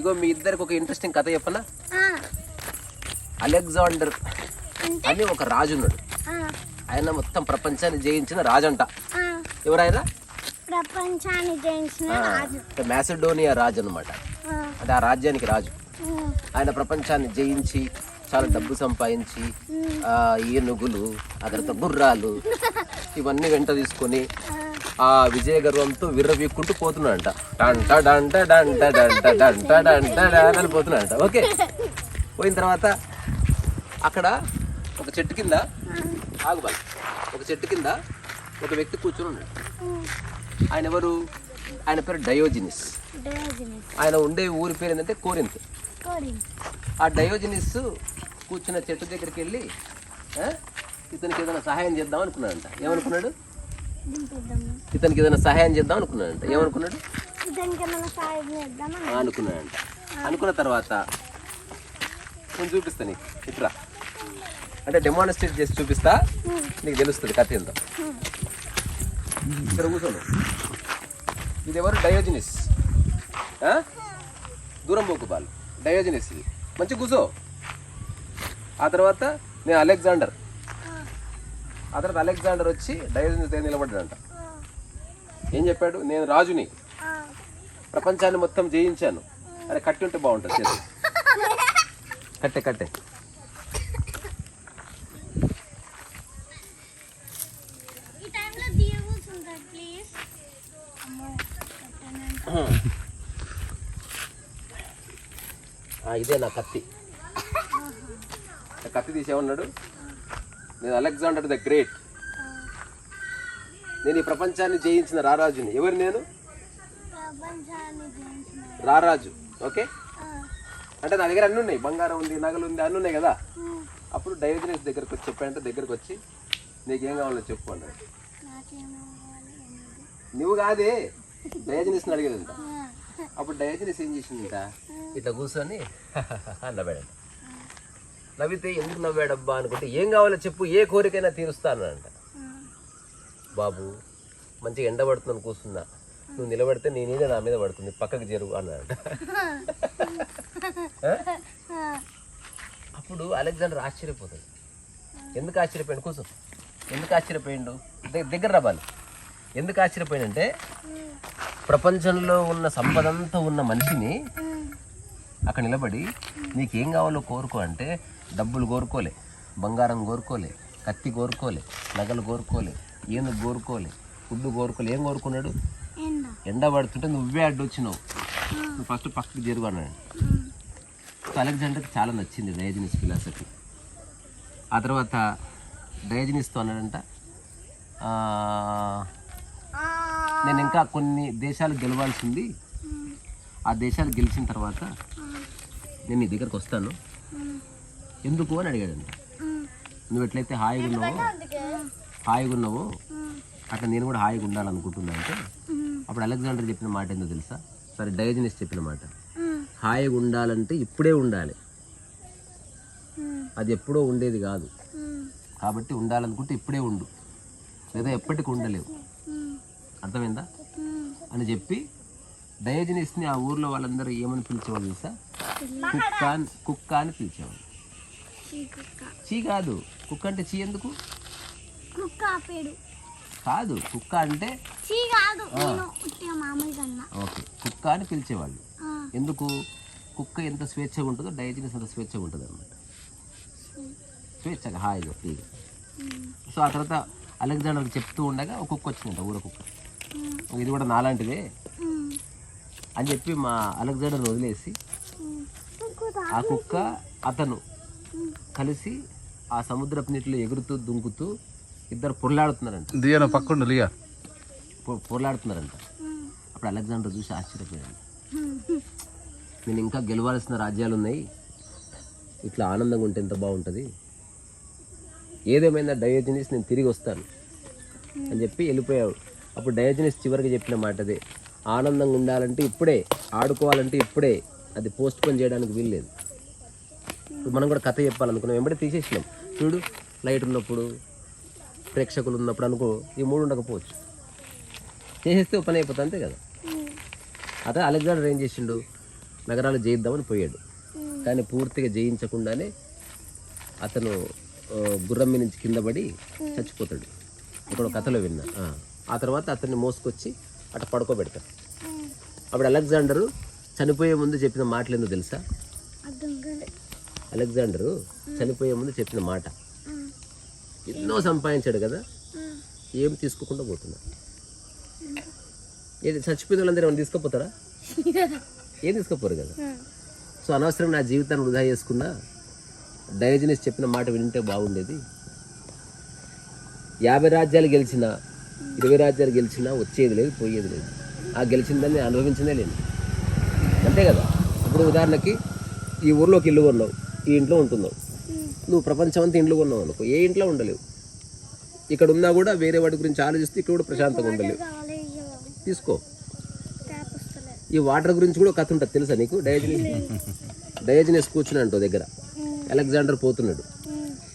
ఇగో మీ ఇద్దరికి ఒక ఇంట్రెస్టింగ్ కథ చెప్పనా? అలెగ్జాండర్ అంటే? అని ఒక రాజు ఉన్నాడు ఆయన మొత్తం ప్రపంచాన్ని జయించిన రాజంట. ఆ, ఎవరైనా ప్రపంచాన్ని జయించిన రాజు. మ్యాసిడోనియా రాజు అనమాట అంటే ఆ రాజ్యానికి రాజు. ఆయన ప్రపంచాన్ని జయించి చాలా డబ్బు సంపాదించి ఆ ఏనుగులు ఆ తర్వాత గుర్రాలు ఇవన్నీ వెంట తీసుకొని ఆ విజయ గర్వంతో విర్రవీక్కుంటూ పోతున్నాడంట. డంట డంట డంట డంట డంట డంట అని పోతున్నాడంట. ఓకే. పోయిన తర్వాత అక్కడ ఒక చెట్టు కింద ఆగుబాలి ఒక చెట్టు కింద ఒక వ్యక్తి కూర్చుని ఉన్నాడు. ఆయన ఎవరు? ఆయన పేరు డయోజినిస్. ఆయన ఉండే ఊరి పేరు ఏంటంటే కోరింత్. ఆ డయోజనిస్ కూర్చున్న చెట్టు దగ్గరికి వెళ్ళి ఇతనికి ఏదైనా సహాయం చేద్దాం అనుకున్నాడంట. ఏమనుకున్నాడు? ఇతనికి ఏదైనా సహాయం చేద్దాం అనుకున్నాడంట. ఏమనుకున్నాడు? అనుకున్నాడంట. అనుకున్న తర్వాత నేను చూపిస్తా నీకు. ఇట్రా. అంటే డెమాన్స్ట్రేట్ చేసి చూపిస్తా. నీకు తెలుస్తుంది కథ ఏందో. ఇక్కడ కూర్చోను. ఇది ఎవరు? డయోజనిస్? దూరం పోకు బాలు డయోజనిస్ ఇది. మంచి కూర్చో. ఆ తర్వాత నేను అలెగ్జాండర్ ఆ తర్వాత అలెగ్జాండర్ వచ్చి డయోజనిస్ దగ్గర నిలబడ్డాడంట. ఏం చెప్పాడు? నేను రాజుని. ప్రపంచాన్ని మొత్తం జయించాను. అరే కట్టి ఉంటే బాగుంటుంది చేతి. కట్టే కట్టే. ఇదే నా కత్తి. కత్తి తీసేమన్నాడు నేను అలెగ్జాండర్ ద గ్రేట్. నేను ఈ ప్రపంచాన్ని జయించిన రారాజుని. ఎవరు నేను? రారాజు. ఓకే? అంటే నా దగ్గర అన్నీ ఉన్నాయి. బంగారం ఉంది నగలు ఉంది అన్నీ ఉన్నాయి కదా? అప్పుడు డయోజనస్ దగ్గరకు వచ్చి చెప్పానంటే దగ్గరకు వచ్చి నీకేం కావాలో చెప్పు అన్నాడు. నువ్వు కాదే. డయోజనస్ని అడిగేదంట. అప్పుడు డయోజనస్ ఏం చేసిందంట? ఇట్లా కూర్చొని నవ్వాడంట నవ్వితే ఎందుకు నవ్వాడబ్బా అనుకుంటే ఏం కావాలో చెప్పు ఏ కోరికైనా తీరుస్తానంట. బాబు మంచిగా ఎండ పడుతుందని కూర్చున్నా. నువ్వు నిలబడితే నీ నీడ నా మీద పడుతుంది పక్కకి జరుగు అన్నాడంట. అప్పుడు అలెగ్జాండర్ ఆశ్చర్యపోతాడు. ఎందుకు ఆశ్చర్యపోయాడు? కూర్చో. ఎందుకు ఆశ్చర్యపోయిండు? దగ్గర రవ్వాలి ఎందుకు ఆశ్చర్యపోయాడంటే ఉమ్, ప్రపంచంలో ఉన్న సంపద అంతా ఉన్న మనిషిని అక్కడ నిలబడి నీకేం కావాలో కోరుకో అంటే డబ్బులు కోరుకోలే బంగారం కోరుకోలే కత్తి కోరుకోలే నగలు కోరుకోలే ఏను కోరుకోలే ఫుడ్ కోరుకోలే. ఏం కోరుకున్నాడు? ఎండ. పడుతుంటే నువ్వే అడ్డు వచ్చినావు. నువ్వు ఫస్ట్ పక్కకి జరుగు అన్నాడు. ఉమ్, సో అలెగ్జాండర్కి చాలా నచ్చింది డయాజనిస్ ఫిలాసఫీ. ఆ తర్వాత డయాజనిస్తో అన్నాడంట "ఆ, ఆ, నేను ఇంకా కొన్ని దేశాలు గెలవాల్సి ఉంది ఉమ్, ఆ దేశాలు గెలిచిన తర్వాత నేను నీ దగ్గరకు వస్తాను. ఎందుకు అని అడిగాడండి నువ్వు ఎట్లయితే హాయిగా ఉన్నావో హాయిగా ఉన్నావో అక్కడ అట్లా నేను కూడా హాయిగా ఉండాలనుకుంటున్నా అంటే అప్పుడు అలెగ్జాండర్ చెప్పిన మాట ఏందో తెలుసా? సరే డయాజనిస్ చెప్పిన మాట. హాయిగా ఉండాలంటే ఇప్పుడే ఉండాలి. అది ఎప్పుడో ఉండేది కాదు. కాబట్టి ఉండాలనుకుంటే ఇప్పుడే ఉండు. లేదా ఎప్పటికి ఉండలేవు. అర్థమైందా? అని చెప్పి డయోజనిస్ని ఆ ఊర్లో వాళ్ళందరూ ఏమని పిలిచేవాళ్ళు తెలుసా? కుక్క అని కుక్క అని పిలిచేవాళ్ళు చీ కాదు కుక్క అంటే చీ ఎందుకు? కుక్క కాదు కుక్క అంటే చీ కాదు ఓకే కుక్క అని పిలిచేవాళ్ళు ఎందుకు? కుక్క ఎంత స్వేచ్ఛగా ఉంటుందో డయోజనిస్ అంత స్వేచ్ఛగా ఉంటుంది అనమాట స్వేచ్ఛగా హాయిగా ఫ్రీగా సో ఆ తర్వాత అలెగ్జాండర్కి చెప్తూ ఉండగా ఒక కుక్క వచ్చిందంట ఊర కుక్క. ఇది కూడా నాలాంటిదే. అని చెప్పి మా అలెగ్జాండర్ని వదిలేసి? ఆ కుక్క అతను కలిసి ఆ సముద్రపు నీటిలో ఎగురుతూ దుంకుతూ ఇద్దరు పొరలాడుతున్నారంట. దియన పక్కుండు లియా. పొ- పొరలాడుతున్నారంట. అప్పుడు అలెగ్జాండర్ చూసి ఆశ్చర్యపోయాడు. నేను ఇంకా గెలవాల్సిన రాజ్యాలు ఉన్నాయి. ఇట్లా ఆనందంగా ఉంటే ఎంత బాగుంటుంది. ఏదేమైనా డయోజనిస్ నేను తిరిగి వస్తాను అని చెప్పి వెళ్ళిపోయాడు అప్పుడు డయోజనిస్ చివరికి చెప్పిన మాట అదే ఆనందంగా ఉండాలంటే ఇప్పుడే ఆడుకోవాలంటే ఇప్పుడే అది పోస్ట్ పోన్ చేయడానికి వీల్లేదు. ఇప్పుడు మనం కూడా కథ చెప్పాలనుకున్నాం. వెంబడి తీసేసినాం. చూడు లైట్ ఉన్నప్పుడు ప్రేక్షకులు ఉన్నప్పుడు అనుకో ఈ మూడు ఉండకపోవచ్చు. చేసేస్తే పని అయిపోతుంది అంతే కదా? అతను అదే అలెగ్జాండర్ ఏం చేసిండు? నగరాలు జయిద్దామని పోయాడు. కానీ పూర్తిగా జయించకుండానే అతను గుర్రం నుంచి కింద పడి చచ్చిపోతాడు. ఇక్కడ కథలో విన్నా. ఆ. తర్వాత అతన్ని మోసుకొచ్చి అట పడుకోబెడతారు అప్పుడు అలెగ్జాండరు చనిపోయే ముందు చెప్పిన మాటలు ఏందో తెలుసా? అలెగ్జాండరు చనిపోయే ముందు చెప్పిన మాట. ఎన్నో సంపాదించాడు కదా. ఏం తీసుకోకుండా పోతున్నా. ఏది చచ్చిపోయిన వాళ్ళందరూ ఏమైనా తీసుకుపోతారా? ఏం తీసుకుపోరు కదా. సో అనవసరం నా జీవితాన్ని వృధా చేసుకున్నా డయోజనస్ చెప్పిన మాట వింటే బాగుండేది. యాభై రాజ్యాలు గెలిచినా ఇరవై రాజ్యాలు గెలిచినా వచ్చేది లేదు పోయేది లేదు. ఆ గెలిచిందని అనుభవించిందే లేదు అంతే కదా. ఇప్పుడు ఉదాహరణకి ఈ ఊర్లోకి ఇల్లు కొన్నావు. ఈ ఇంట్లో ఉంటున్నావు. నువ్వు ప్రపంచం అంతా ఇంట్లో కొన్నావు అనుకో ఏ ఇంట్లో ఉండలేవు. ఇక్కడ ఉన్నా కూడా వేరే వాటి గురించి ఆలోచిస్తే ఇక్కడ కూడా ప్రశాంతంగా ఉండలేవు. తీసుకో. ఈ వాటర్ గురించి కూడా కథ ఉంటుంది తెలుసా నీకు? డయోజనస్ డయోజనస్ కూర్చున్నాడు ఓ దగ్గర. అలెగ్జాండర్ పోతున్నాడు.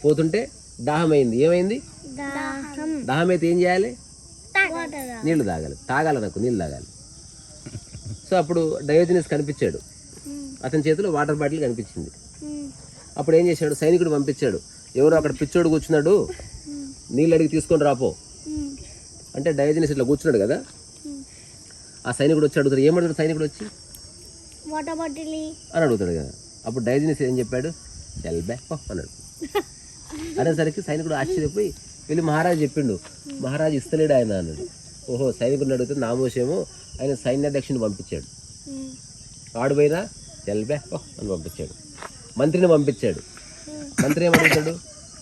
పోతుంటే దాహం అయింది. ఏమైంది? దాహం. అయితే ఏం చేయాలి? నీళ్ళు తాగాలి. తాగాలి నాకు నీళ్ళు తాగాలి. సో అప్పుడు డయోజనస్ కనిపించాడు. అతని చేతిలో వాటర్ బాటిల్ కనిపించింది. అప్పుడు ఏం చేశాడు? సైనికుడు పంపించాడు. ఎవరు అక్కడ పిచ్చోడు కూర్చున్నాడు. నీళ్ళు అడిగి తీసుకొని రాపో. అంటే డయోజనస్ ఇట్లా కూర్చున్నాడు కదా? ఆ సైనికుడు వచ్చి అడుగుతాడు ఏమడుగుతాడు సైనికుడు వచ్చి? అని అడుగుతాడు కదా. అప్పుడు డయోజనస్ ఏం చెప్పాడు? చల్ బే పో" అన్నాడు. అనేసరికి సైనికుడు ఆశ్చర్యపోయి వెళ్ళి మహారాజు చెప్పిండు. మహారాజు ఇస్తలేడు ఆయన అన్నాడు. ఓహో సైనికుడిని అడిగితే నామోషేమో ఆయన సైన్యాధ్యక్షుని పంపించాడు. వాడు పోయినా చల్ బే పో" అని పంపించాడు. మంత్రిని పంపించాడు. మంత్రి ఏమడుగుతాడు?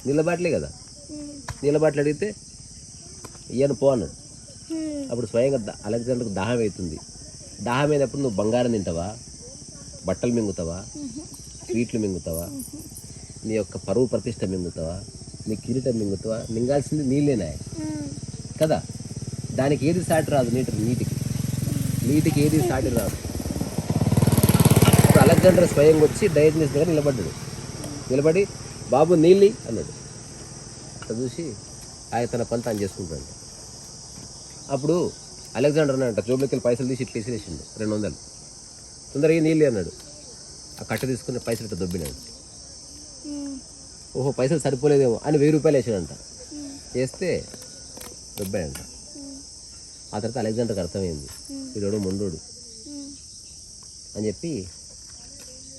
నిలబాట్లే కదా. నిలబాట్లు అడిగితే ఈయన పో అన్నాడు. అప్పుడు స్వయంగా అలెగ్జాండర్కు దాహం అవుతుంది. దాహం అయినప్పుడు నువ్వు బంగారం తింటావా? బట్టలు మింగుతావా? స్వీట్లు మింగుతావా? నీ యొక్క పరువు ప్రతిష్ట మింగుతావా? నీ కిరీటం మింగుతావా? మింగాల్సింది నీళ్ళేనా కదా? దానికి ఏది సాటి రాదు నీటి నీటికి. నీటికి ఏది సాటి రాదు. అలెగ్జాండర్ స్వయంగా వచ్చి డయోజనస్ దగ్గర నిలబడ్డాడు. నిలబడి బాబు నీళ్ళి అన్నాడు. అట్లా చూసి ఆయన తన పని తాను చేసుకుంటాడు. అప్పుడు అలెగ్జాండర్ అన్నట్ట జోబులకి పైసలు తీసి ఇట్లా వేసిరేసిండు రెండు వందలు. తొందరగా నీళ్ళు అన్నాడు. ఆ కట్ట తీసుకుని పైసలు ఇట్లా దొబ్బినాడు. ఓహో పైసలు సరిపోలేదేమో అని వెయ్యి రూపాయలు వేసాడంట. వేస్తే దొబ్బాడంట. ఆ తర్వాత అలెగ్జాండర్కి అర్థమైంది. వీడోడు మొండోడు అని చెప్పి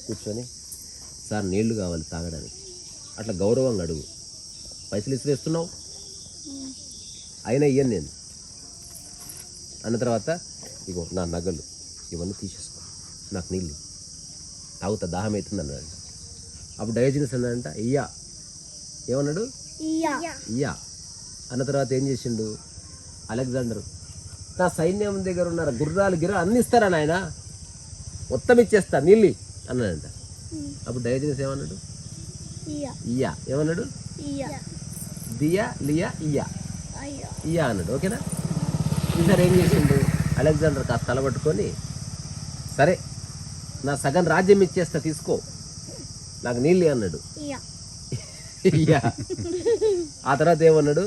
కూర్చొని సార్ నీళ్ళు కావాలి తాగడానికి. అట్లా గౌరవంగా అడుగు. పైసలు ఇసిరేస్తున్నావు అయినా ఇయ్యను నేను. అన్న తర్వాత ఇగో నా నగలు ఇవన్నీ తీసేసుకో. నాకు నీళ్ళు తాగుతా దాహం అవుతుంది అన్నాడు అప్పుడు డయోజినస్ అన్నాడంట ఇయ్యా. ఏమన్నాడు? ఇయ్యా. అన్న తర్వాత ఏం చేసిండు? అలెగ్జాండర్ నా సైన్యం దగ్గర ఉన్న గుర్రాలు గిర్ర అన్ని ఇస్తారా నాయన? మొత్తం ఇచ్చేస్తా నీళ్ళి అన్నాడంట. అప్పుడు డయోజినస్ ఏమన్నాడు? ఇయ్యా. ఏమన్నాడు? దియా లియా అయ్యా. ఇయ్యా అన్నాడు. ఓకేనా? ఈసారి ఏం చేసిండు? అలెగ్జాండర్ కాస్త తలబట్టుకొని సరే నా సగం రాజ్యం ఇచ్చేస్తా తీసుకో. నాకు నీళ్ళు అన్నాడు. ఇయ్యా. ఆ తర్వాత ఏమన్నాడు?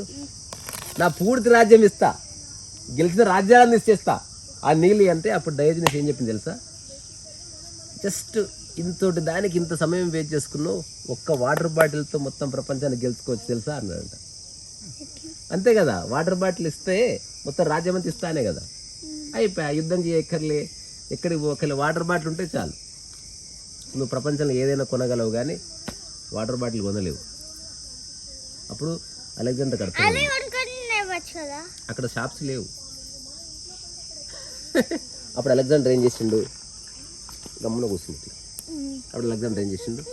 నా పూర్తి రాజ్యం ఇస్తా. గెలిచిన రాజ్యాలను ఇచ్చేస్తా. ఆ నీళ్ళు అంటే అప్పుడు డయోజనస్ ఏం చెప్పింది తెలుసా? జస్ట్ ఇంతటి దానికి ఇంత సమయం వేస్ట్ చేసుకున్నావు ఒక్క వాటర్ బాటిల్తో మొత్తం ప్రపంచాన్ని గెలుచుకోవచ్చు తెలుసా అన్నాడంట. అంతే కదా వాటర్ బాటిల్ ఇస్తే మొత్తం రాజ్యం అంతా ఇస్తానే కదా. అయిపోయా యుద్ధం చేయక్కర్లే ఎక్కడికి పోకర్లే వాటర్ బాటిల్ ఉంటే చాలు. నువ్వు ప్రపంచంలో ఏదైనా కొనగలవు కానీ వాటర్ బాటిల్ కొనలేవు. అప్పుడు అలెగ్జాండర్ కదా. అక్కడ షాప్స్ లేవు. అప్పుడు అలెగ్జాండర్ ఏం చేసిండు? గమ్మున కూర్చుంది. ఇట్లా. అప్పుడు అలెగ్జాండర్ ఏం చేసిండు?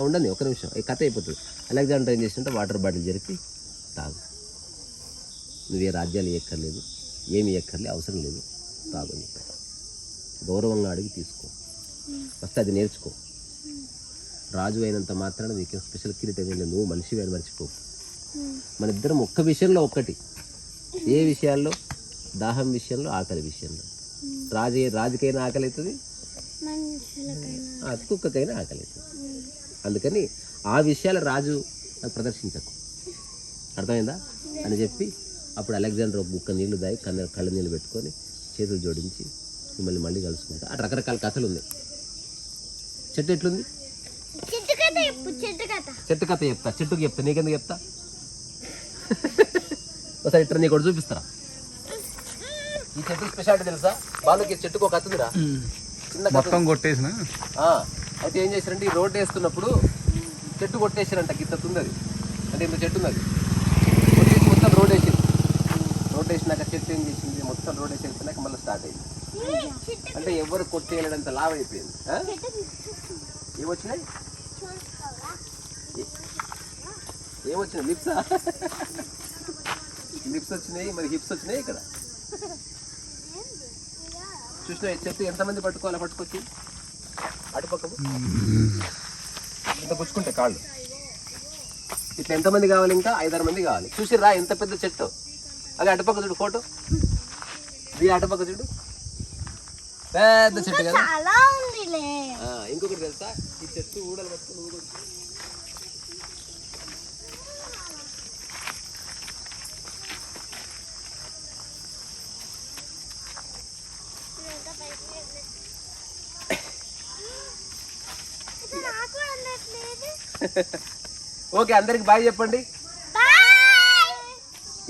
ఉండండి ఒక నిమిషం. ఈ కథ అయిపోతుంది. అలెగ్జాండర్ ఏం చేసింటే వాటర్ బాటిల్ జరిపి తాగు. నువ్వే రాజ్యాలు ఎక్కర్లేదు ఏమి ఎక్కర్లే అవసరం లేదు తాగు అని చెప్పాడు. గౌరవంగా అడిగి తీసుకో. ఫస్ట్ అది నేర్చుకో. రాజు అయినంత మాత్రాన నీకు స్పెషల్ కిరీటం ఏం లేదు నువ్వు మనిషి అని మర్చిపో మన ఇద్దరం ఒక్క విషయంలో ఒక్కటి. ఏ విషయాల్లో? దాహం విషయంలో ఆకలి విషయంలో. రాజు రాజుకైనా ఆకలి అవుతుంది కుక్కకైనా ఆకలి అవుతుంది అందుకని ఆ విషయాలు రాజు ప్రదర్శించకు. అర్థమైందా? అని చెప్పి అప్పుడు అలెగ్జాండర్ ఒక గుక్క నీళ్ళు దాయి కన్న కళ్ళ నీళ్ళు పెట్టుకొని చేతులు జోడించి మిమ్మల్ని మళ్ళీ కలుసుకుంటా. అటు రకరకాల కథలు ఉంది చెట్టు ఎట్లుంది? చెట్టు కథ చెప్తా. చెట్టుకి చెప్తా. నీకెందుకు చెప్తా? ఒకసారి ఇట్లా నీకు ఒకటి చూపిస్తారా? ఈ చెట్టు స్పెషాలిటీ తెలుసా? బాలుకి ఈ చెట్టుకు ఒక ఉందిరా చిన్న మొత్తం కొట్టేసిన? ఆ, అయితే ఏం చేశారంటే ఈ రోడ్డు వేస్తున్నప్పుడు చెట్టు కొట్టేసారంట గిత్త ఉంది అది అంటే ఇంత చెట్టు ఉన్నది. కొట్టేసి మొత్తం రోడ్ వేసింది. రోడ్ వేసినాక చెట్టు ఏం చేసింది? మొత్తం రోడ్ వేసి వెళ్తున్నాక మళ్ళీ స్టార్ట్ అయింది. అంటే ఎవరు కొట్టేయడంత లావ్ అయిపోయింది. ఆ? ఏమొచ్చినాయి ఏమొచ్చినాయి లిప్సా? లిప్స్ వచ్చినాయి మరి హిప్స్ వచ్చినాయి ఇక్కడ. చూసిన చెట్టు ఎంతమంది పట్టుకోవాలా పట్టుకొచ్చి. అటుపక్కకు ఇంత పుచ్చుకుంటే కాళ్ళు. ఇట్లా ఎంతమంది కావాలి ఇంకా? ఐదారు మంది కావాలి. చూసి రా ఎంత పెద్ద చెట్టు. అది అటుపక్క చూడు ఫోటో. ఇది అటుపక్క చూడు. పెద్ద చెట్టు కదా. ఇంకొకటి తెలుసా? ఈ చెట్టు ఊడలు పట్టుకుని ఓకే అందరికి బాయ్ చెప్పండి.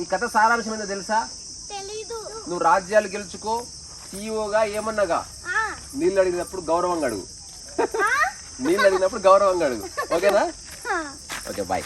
ఈ కథ సారాంశం ఏందో తెలుసా? నువ్వు రాజ్యాలు గెలుచుకో సీఈఓగా ఏమన్నాగా? ఆ. నీళ్ళు అడిగినప్పుడు గౌరవంగా అడుగు. నీళ్ళు అడిగినప్పుడు గౌరవంగా అడుగు. ఓకేనా. Okay bye.